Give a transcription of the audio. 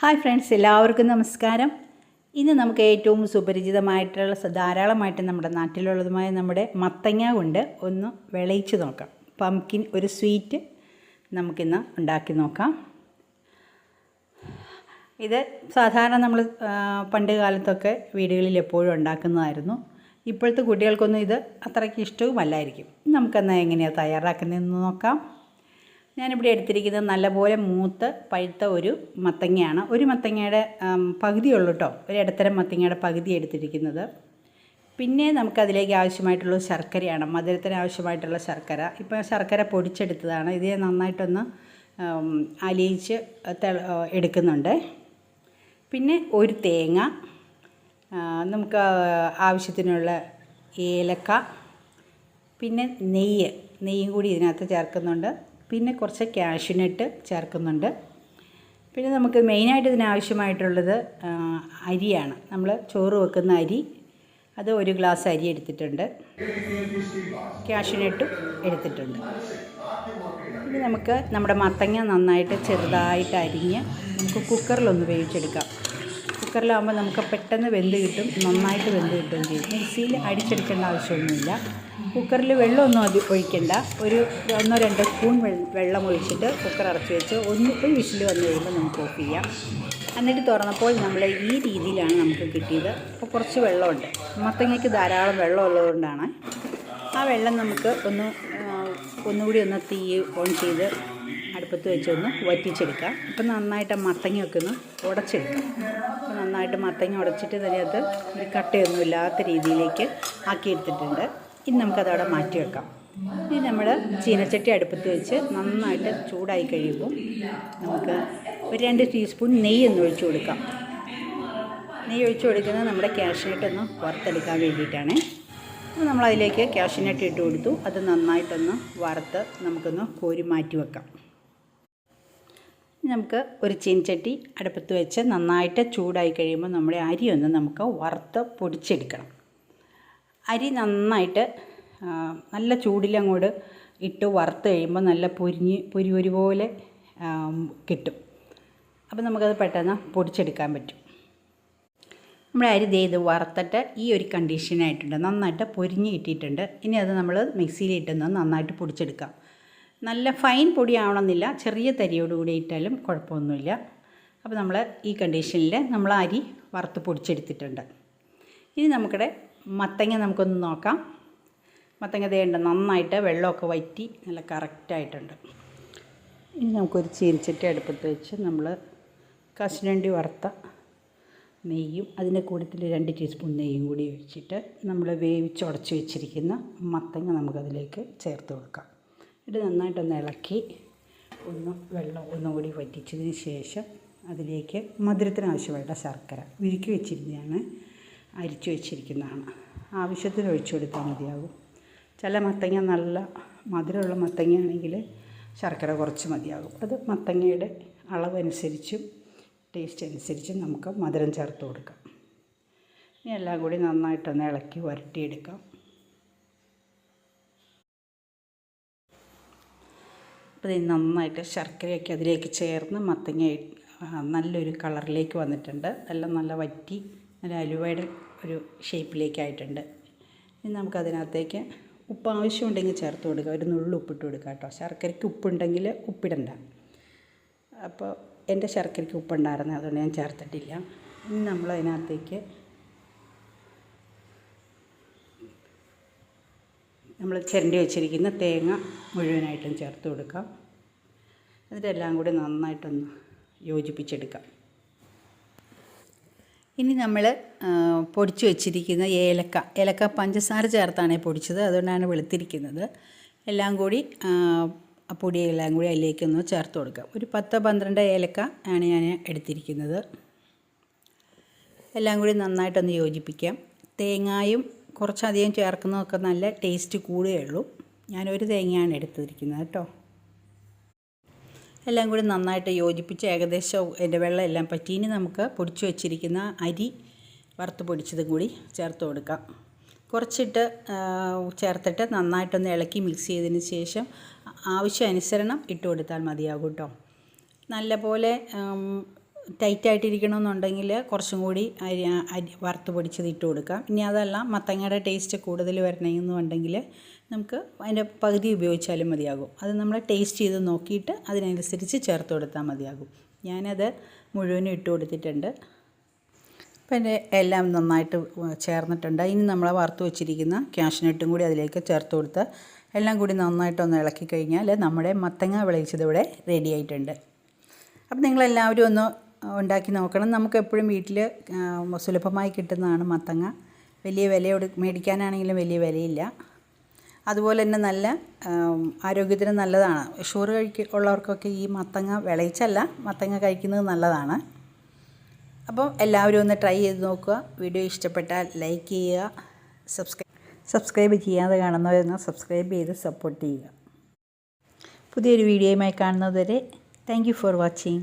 Hi friends എല്ലാവർക്കും നമസ്കാരം. ഇന്ന് നമുക്ക് ഏറ്റവും സുപരിചിതമായിട്ടുള്ള ധാരാളമായിട്ട് നമ്മുടെ നാട്ടിലുള്ളതുമായ നമ്മുടെ മത്തങ്ങ കൊണ്ട് ഒന്ന് വിളയിച്ച് നോക്കാം. പംകിൻ ഒരു സ്വീറ്റ് നമുക്കിന്ന് ഉണ്ടാക്കി നോക്കാം. ഇത് സാധാരണ നമ്മൾ പണ്ട് കാലത്തൊക്കെ വീടുകളിൽ എപ്പോഴും ഉണ്ടാക്കുന്നതായിരുന്നു. ഇപ്പോഴത്തെ കുട്ടികൾക്കൊന്നും ഇത് അത്രയ്ക്ക് ഇഷ്ടവുമല്ലായിരിക്കും. നമുക്കെന്നാൽ എങ്ങനെയാണ് തയ്യാറാക്കുന്നതെന്ന് നോക്കാം. ഞാനിവിടെ എടുത്തിരിക്കുന്നത് നല്ലപോലെ മൂത്ത് പഴുത്ത ഒരു മത്തങ്ങയാണ്. ഒരു മത്തങ്ങയുടെ പകുതിയുള്ളൂ കേട്ടോ ഒരു ഇടത്തരം മത്തങ്ങയുടെ പകുതി എടുത്തിരിക്കുന്നത്. പിന്നെ നമുക്കതിലേക്ക് ആവശ്യമായിട്ടുള്ള ശർക്കരയാണ് മധുരത്തിന് ആവശ്യമായിട്ടുള്ള ശർക്കര. ഇപ്പോൾ ശർക്കര പൊടിച്ചെടുത്തതാണ്. ഇതിനെ നന്നായിട്ടൊന്ന് അലിയിച്ച് എടുക്കുന്നുണ്ട്. പിന്നെ ഒരു തേങ്ങ നമുക്ക് ആവശ്യത്തിനുള്ള ഏലക്ക പിന്നെ നെയ്യ്. നെയ്യും കൂടി ഇതിനകത്ത് ചേർക്കുന്നുണ്ട്. പിന്നെ കുറച്ച് കാഷ്യൂനട്ട് ചേർക്കുന്നുണ്ട്. പിന്നെ നമുക്ക് മെയിനായിട്ട് ഇതിനാവശ്യമായിട്ടുള്ളത് അരിയാണ്. നമ്മൾ ചോറ് വെക്കുന്ന അരി അത് ഒരു ഗ്ലാസ് അരി എടുത്തിട്ടുണ്ട്. കാഷ്യൂനട്ടും എടുത്തിട്ടുണ്ട്. ഇനി നമുക്ക് നമ്മുടെ മത്തങ്ങ നന്നായിട്ട് ചെറുതായിട്ട് അരിഞ്ഞ് നമുക്ക് കുക്കറിലൊന്ന് വേവിച്ചെടുക്കാം. കുക്കറിലാകുമ്പോൾ നമുക്ക് പെട്ടെന്ന് വെന്ത് കിട്ടും നന്നായിട്ട് വെന്ത് കിട്ടുകയും ചെയ്യും. മിക്സിയിൽ അടിച്ചെടുക്കേണ്ട ആവശ്യമൊന്നുമില്ല. കുക്കറിൽ വെള്ളമൊന്നും അതി ഒഴിക്കണ്ട. ഒരു ഒന്നോ രണ്ടോ സ്പൂൺ വെള്ളം ഒഴിച്ചിട്ട് കുക്കർ അടച്ച് വെച്ച് ഒന്ന് ഒരു വിഷിൽ വന്നു കഴിയുമ്പോൾ നമുക്ക് ഓഫ് ചെയ്യാം. എന്നിട്ട് തുറന്നപ്പോൾ നമ്മൾ ഈ രീതിയിലാണ് നമുക്ക് കിട്ടിയത്. അപ്പോൾ കുറച്ച് വെള്ളമുണ്ട്. മത്തങ്ങയ്ക്ക് ധാരാളം വെള്ളം ഉള്ളതുകൊണ്ടാണ് ആ വെള്ളം നമുക്ക് ഒന്ന് ഒന്നുകൂടി ഒന്ന് തീ ഓൺ ചെയ്ത് അടുപ്പത്ത് വെച്ചൊന്ന് വറ്റിച്ചെടുക്കാം. അപ്പം നന്നായിട്ട് മത്തങ്ങയൊക്കെ ഒന്ന് ഉടച്ചെടുക്കാം. അപ്പോൾ നന്നായിട്ട് മത്തങ്ങ ഉടച്ചിട്ട് ഇതിനകത്ത് ഒരു കട്ടയൊന്നും ഇല്ലാത്ത രീതിയിലേക്ക് ആക്കിയെടുത്തിട്ടുണ്ട്. ഇനി നമുക്കതവിടെ മാറ്റി വെക്കാം. ഇനി നമ്മൾ ചീനച്ചട്ടി അടുപ്പത്ത് വെച്ച് നന്നായിട്ട് ചൂടായി കഴിയുമ്പോൾ നമുക്ക് ഒരു രണ്ട് ടീസ്പൂൺ നെയ്യ് നെയ്യൊന്ന് ഒഴിച്ചു കൊടുക്കാം. നെയ്യ് ഒഴിച്ചു കൊടുക്കുന്നത് നമ്മുടെ കാഷ്നട്ട് ഒന്ന് വറുത്തെടുക്കാൻ വേണ്ടിയിട്ടാണ്. നമ്മളതിലേക്ക് ക്യാഷിനെട്ട് ഇട്ട് കൊടുത്തു. അത് നന്നായിട്ടൊന്ന് വറുത്ത് നമുക്കൊന്ന് കോരി മാറ്റി വെക്കാം. നമുക്ക് ഒരു ചീൻചട്ടി അടുപ്പത്ത് വെച്ച് നന്നായിട്ട് ചൂടായി കഴിയുമ്പോൾ നമ്മുടെ അരി ഒന്ന് നമുക്ക് വറുത്ത് പൊടിച്ചെടുക്കണം. അരി നന്നായിട്ട് നല്ല ചൂടിലങ്ങോട്ട് ഇട്ട് വറുത്ത് കഴിയുമ്പോൾ നല്ല പൊരിഞ്ഞ് പൊരി ഒരുപോലെ പോലെ കിട്ടും. അപ്പോൾ നമുക്കത് പെട്ടെന്ന് പൊടിച്ചെടുക്കാൻ പറ്റും. നമ്മുടെ അരി ഇത് വറുത്തിട്ട് ഈ ഒരു കണ്ടീഷനായിട്ടുണ്ട് നന്നായിട്ട് പൊരിഞ്ഞ് കിട്ടിയിട്ടുണ്ട്. ഇനി അത് നമ്മൾ മിക്സിയിലിട്ടൊന്ന് നന്നായിട്ട് പൊടിച്ചെടുക്കാം. നല്ല ഫൈൻ പൊടിയാവണമെന്നില്ല. ചെറിയ തരിയോടുകൂടി ഇട്ടാലും കുഴപ്പമൊന്നുമില്ല. അപ്പോൾ നമ്മൾ ഈ കണ്ടീഷനിൽ നമ്മൾ അരി വറുത്ത് പൊടിച്ചെടുത്തിട്ടുണ്ട്. ഇനി നമുക്കിടെ മത്തങ്ങ നമുക്കൊന്ന് നോക്കാം. മത്തങ്ങ തേണ്ട നന്നായിട്ട് വെള്ളമൊക്കെ വറ്റി നല്ല കറക്റ്റായിട്ടുണ്ട് ഇനി നമുക്കൊരു ചീനിച്ചട്ടി അടുപ്പത്ത് വെച്ച് നമ്മൾ കശുരണ്ടി വറുത്ത നെയ്യും അതിന്റെ കൂട്ടത്തിൽ രണ്ട് ടീസ്പൂൺ നെയ്യും കൂടി ഒഴിച്ചിട്ട് നമ്മൾ വേവിച്ചുടച്ച് വെച്ചിരിക്കുന്ന മത്തങ്ങ നമുക്കതിലേക്ക് ചേർത്ത് കൊടുക്കാം. ഇത് നന്നായിട്ടൊന്ന് ഇളക്കി ഒന്ന് വെള്ളം ഒന്നുകൂടി വറ്റിച്ചതിന് ശേഷം അതിലേക്ക് മധുരത്തിന് ആവശ്യമായിട്ട് ശർക്കര ഉരുക്കി വെച്ചിരുന്നതാണ് അരിച്ചു വെച്ചിരിക്കുന്നതാണ്. ആവശ്യത്തിന് ഒഴിച്ചു കൊടുത്താൽ മതിയാകും. ചില മത്തങ്ങ നല്ല മധുരമുള്ള മത്തങ്ങയാണെങ്കിൽ ശർക്കര കുറച്ച് മതിയാകും. അത് മത്തങ്ങയുടെ അളവനുസരിച്ചും ടേസ്റ്റ് അനുസരിച്ച് നമുക്ക് മധുരം ചേർത്ത് കൊടുക്കാം. ഇനി എല്ലാം കൂടി നന്നായിട്ടൊന്ന് ഇളക്കി വരട്ടിയെടുക്കാം. അപ്പോൾ ഇത് നന്നായിട്ട് ശർക്കരയൊക്കെ അതിലേക്ക് ചേർന്ന് മത്തങ്ങ നല്ലൊരു കളറിലേക്ക് വന്നിട്ടുണ്ട്. എല്ലാം നല്ല വറ്റി നല്ല അലുവയുടെ ഒരു ഷേപ്പിലേക്കായിട്ടുണ്ട്. ഇനി നമുക്കതിനകത്തേക്ക് ഉപ്പ് ആവശ്യമുണ്ടെങ്കിൽ ചേർത്ത് കൊടുക്കുക ഒരു നുള്ളു ഉപ്പിട്ട് കൊടുക്കുക കേട്ടോ. ശർക്കരയ്ക്ക് ഉപ്പുണ്ടെങ്കിൽ ഉപ്പിടണ്ട. അപ്പോൾ എന്റെ ശർക്കരയ്ക്ക് ഉപ്പുണ്ടായിരുന്നു അതുകൊണ്ട് ഞാൻ ചേർത്തിട്ടില്ല. ഇനി നമ്മൾ അതിനകത്തേക്ക് നമ്മൾ ചിരണ്ടി വെച്ചിരിക്കുന്ന തേങ്ങ മുഴുവനായിട്ടും ചേർത്ത് കൊടുക്കാം. എന്നിട്ട് എല്ലാം കൂടി നന്നായിട്ടൊന്ന് യോജിപ്പിച്ചെടുക്കാം. ഇനി നമ്മൾ പൊടിച്ചു വെച്ചിരിക്കുന്ന ഏലക്ക ഏലക്ക പഞ്ചസാര ചേർത്താണ് പൊടിച്ചത് അതുകൊണ്ടാണ് വെളുത്തിരിക്കുന്നത്. എല്ലാം കൂടി ആ, പൊടിയെല്ലാം കൂടി അതിലേക്കൊന്ന് ചേർത്ത് കൊടുക്കാം ഒരു പത്ത് പന്ത്രണ്ട് ഏലക്ക ആണ് ഞാൻ എടുത്തിരിക്കുന്നത്. എല്ലാം കൂടി നന്നായിട്ടൊന്ന് യോജിപ്പിക്കാം. തേങ്ങായും കുറച്ചധികം ചേർക്കുന്നതൊക്കെ നല്ല ടേസ്റ്റ് കൂടുകയുള്ളൂ ഞാനൊരു തേങ്ങയാണ് എടുത്തിരിക്കുന്നത് കേട്ടോ. എല്ലാം കൂടി നന്നായിട്ട് യോജിപ്പിച്ച് ഏകദേശം എന്റെ വെള്ളം എല്ലാം പറ്റി. ഇനി നമുക്ക് പൊടിച്ചു വെച്ചിരിക്കുന്ന അരി വറുത്ത് പൊടിച്ചതും കൂടി ചേർത്ത് കൊടുക്കാം. കുറച്ചിട്ട് ചേർത്തിട്ട് നന്നായിട്ടൊന്ന് ഇളക്കി മിക്സ് ചെയ്തതിന് ശേഷം ആവശ്യാനുസരണം ഇട്ട് കൊടുത്താൽ മതിയാകും കേട്ടോ നല്ലപോലെ ടൈറ്റായിട്ടിരിക്കണമെന്നുണ്ടെങ്കിൽ കുറച്ചും കൂടി അരി അരി വറുത്ത് പൊടിച്ചത് ഇട്ട് കൊടുക്കാം. ഇനി അതല്ല മത്തങ്ങയുടെ ടേസ്റ്റ് കൂടുതൽ വരണമെന്നുണ്ടെങ്കിൽ നമുക്ക് അതിന്റെ പകുതി ഉപയോഗിച്ചാലും മതിയാകും. അത് നമ്മൾ ടേസ്റ്റ് ചെയ്ത് നോക്കിയിട്ട് അതിനനുസരിച്ച് ചേർത്ത് കൊടുത്താൽ മതിയാകും. ഞാനത് മുഴുവനും ഇട്ട് കൊടുത്തിട്ടുണ്ട്. അപ്പം എന്റെ എല്ലാം നന്നായിട്ട് ചേർന്നിട്ടുണ്ട്. ഇനി നമ്മൾ വറുത്ത് വെച്ചിരിക്കുന്ന ക്യാഷ്നട്ടും കൂടി അതിലേക്ക് ചേർത്ത് കൊടുത്ത് എല്ലാം കൂടി നന്നായിട്ടൊന്ന് ഇളക്കി കഴിഞ്ഞാൽ നമ്മുടെ മത്തങ്ങ വിളയിച്ചത് ഇവിടെ റെഡി ആയിട്ടുണ്ട്. അപ്പം നിങ്ങളെല്ലാവരും ഒന്ന് ഉണ്ടാക്കി നോക്കണം. നമുക്ക് എപ്പോഴും വീട്ടിൽ സുലഭമായി കിട്ടുന്നതാണ് മത്തങ്ങ. വലിയ വിലയോട് മേടിക്കാനാണെങ്കിലും വലിയ വിലയില്ല. അതുപോലെ തന്നെ നല്ല ആരോഗ്യത്തിന് നല്ലതാണ്. ഷുഗർ കഴിക്ക ഉള്ളവർക്കൊക്കെ ഈ മത്തങ്ങ വിളയിച്ചല്ല മത്തങ്ങ കഴിക്കുന്നത് നല്ലതാണ്. അപ്പോൾ എല്ലാവരും ഒന്ന് ട്രൈ ചെയ്ത് നോക്കുക. വീഡിയോ ഇഷ്ടപ്പെട്ടാൽ ലൈക്ക് ചെയ്യുക സബ്സ്ക്രൈബ് സബ്സ്ക്രൈബ് ചെയ്യാതെ കാണുന്നവരെന്ന് സബ്സ്ക്രൈബ് ചെയ്ത് സപ്പോർട്ട് ചെയ്യുക. പുതിയൊരു വീഡിയോയുമായി കാണുന്നതുവരെ താങ്ക് ഫോർ വാച്ചിങ്